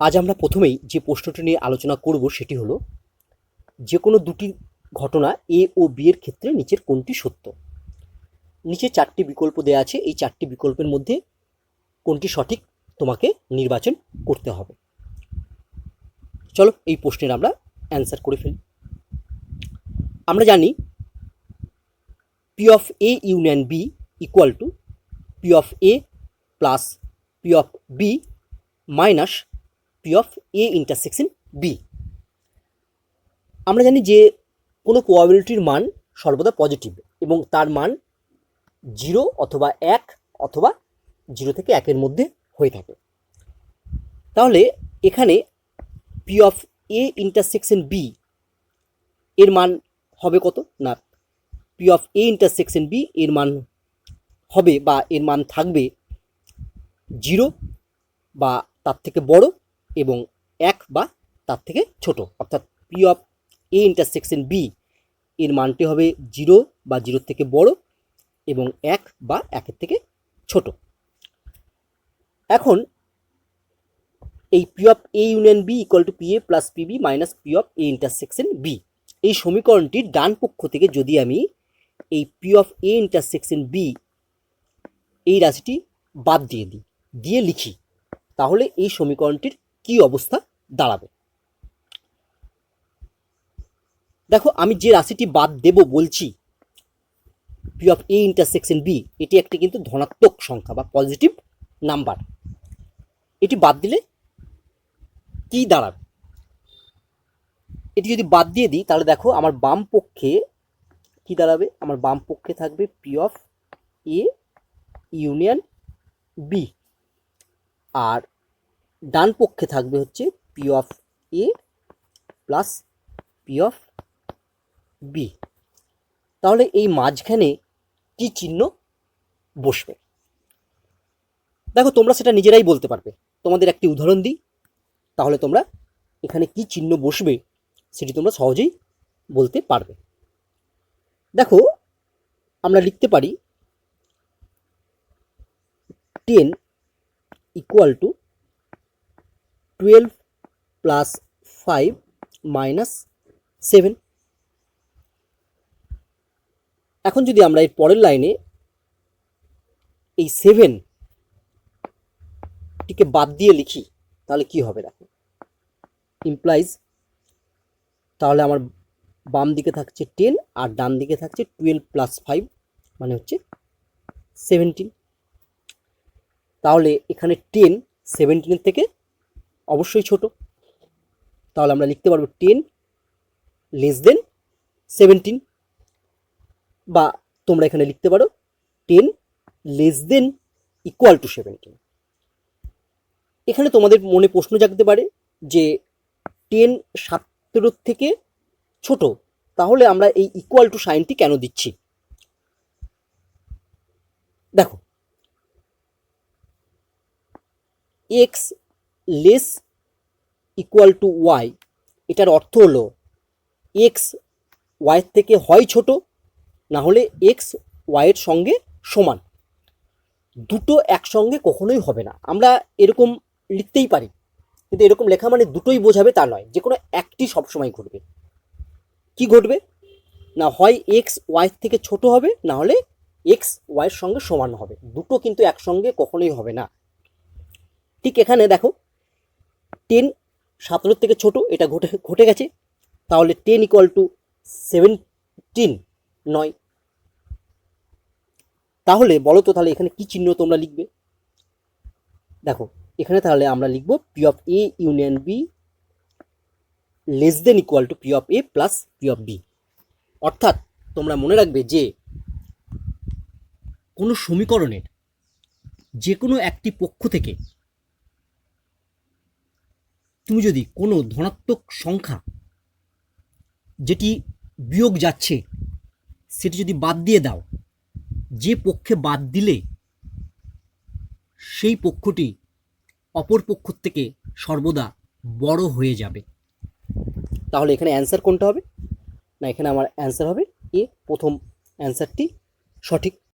আজ আমরা প্রথমেই যে প্রশ্নটি নিয়ে আলোচনা করব সেটি হলো, যে কোনো দুটি ঘটনা এ ও বি এর ক্ষেত্রে নিচের কোনটি সত্য? নিচে চারটি বিকল্প দেওয়া আছে, এই চারটি বিকল্পের মধ্যে কোনটি সঠিক তোমাকে নির্বাচন করতে হবে। চলো এই প্রশ্নের আমরা অ্যান্সার করে ফেলি। আমরা জানি P of A union B equal to P of A plus P of B minus P of A intersection B আমরা জানি যে কোনো প্রবাবিলিটির মান সর্বদা পজিটিভ এবং তার মান জিরো অথবা এক অথবা জিরো থেকে একের মধ্যে হয়ে থাকে। তাহলে এখানে P of A intersection B এর মান হবে কত? না P of A intersection B এর মান হবে বা এর মান থাকবে জিরো বা তার থেকে বড় এবং এক বা তার থেকে ছোট। অর্থাৎ P of A intersection B এর মানটি হবে জিরো বা জিরোর থেকে বড় এবং এক বা একের থেকে ছোট। এখন এই P of A union B equal to P A plus P B minus P of A intersection B এই সমীকরণটির ডান পক্ষ থেকে যদি আমি এই P of A intersection B এই রাশিটি বাদ দিয়ে দিই, দিয়ে লিখি, তাহলে এই সমীকরণটির কি অবস্থা? দাঁড়াবে। দেখো, আমি যে রাশিটি বাদ দেব বলছি P of A intersection B এটি একটি কিন্তু ধনাত্মক সংখ্যা বা পজিটিভ নাম্বার এটি বাদ দিলে কি দাঁড়াবে? এটি যদি বাদ দিয়ে দিই, তাহলে দেখো, আমার বাম পক্ষে কি দাঁড়াবে? আমার বাম পক্ষে থাকবে P of A union B আর ডান পক্ষে থাকবে হচ্ছে P of A plus P of B তাহলে এই মাঝখানে কি চিহ্ন বসবে? দেখো, তোমরা সেটা নিজেরাই বলতে পারবে। তোমাদের একটি উদাহরণ দিই। তাহলে তোমরা এখানে কি চিহ্ন বসবে সেটি তোমরা সহজেই বলতে পারবে। দেখো, আমরা লিখতে পারি ten equal to twelve plus five minus seven এখন যদি আমরা এর পরের লাইনে এই সেভেন টিকে বাদ দিয়ে লিখি, তাহলে কি হবে দেখো? ইমপ্লাইজ তাহলে আমার বাম দিকে থাকছে টেন আর ডান দিকে থাকছে টুয়েলভ প্লাস ফাইভ মানে হচ্ছে সেভেন্টিন তাহলে এখানে টেন সেভেন্টিনের থেকে অবশ্যই ছোট। তাহলে আমরা লিখতে পারব টেন লেস দেন সেভেন্টিন বা তোমরা এখানে লিখতে পারো ten less than equal to seventeen এখানে তোমাদের মনে প্রশ্ন জাগতে পারে যে টেন সতেরোর থেকে ছোট, তাহলে আমরা এই ইকুয়াল টু সাইনটি কেন দিচ্ছি? দেখো X less equal to Y এটার অর্থ হলো এক্স ওয়াইয়ের থেকে হয় ছোট, না হলে এক্স ওয়াইয়ের সঙ্গে সমান। দুটো একসঙ্গে কখনোই হবে না। আমরা এরকম লিখতেই পারি, কিন্তু এরকম লেখা মানে দুটোই বোঝাবে তা নয় যে কোনো একটি সবসময় ঘটবে। কি ঘটবে? না হয় এক্স ওয়াইয়ের থেকে ছোট হবে, না হলে এক্স ওয়াইয়ের সঙ্গে সমান হবে। দুটো কিন্তু একসঙ্গে কখনোই হবে না। ঠিক এখানে দেখো টেন সতেরোর থেকে ছোট, এটা ঘটে ঘটে গেছে। তাহলে টেন ইকুয়াল টু সেভেন্টিন নয়। তাহলে বলো তো তাহলে এখানে কি চিহ্ন তোমরা লিখবে? দেখো, এখানে তাহলে আমরা লিখব P of A union B less than equal to P of A plus P of B অর্থাৎ তোমরা মনে রাখবে যে কোনো সমীকরণের যে কোনো একটি পক্ষ থেকে তুমি যদি কোনো ধনাত্মক সংখ্যা যেটি বিয়োগ যাচ্ছে, সেটি যদি বাদ দিয়ে দাও, যে পক্ষে বাদ দিলে সেই পক্ষটি অপর পক্ষ থেকে সর্বদা বড় হয়ে যাবে। তাহলে এখানে অ্যান্সার কোনটা হবে? না, এখানে আমার অ্যান্সার হবে, এ প্রথম অ্যান্সারটি সঠিক।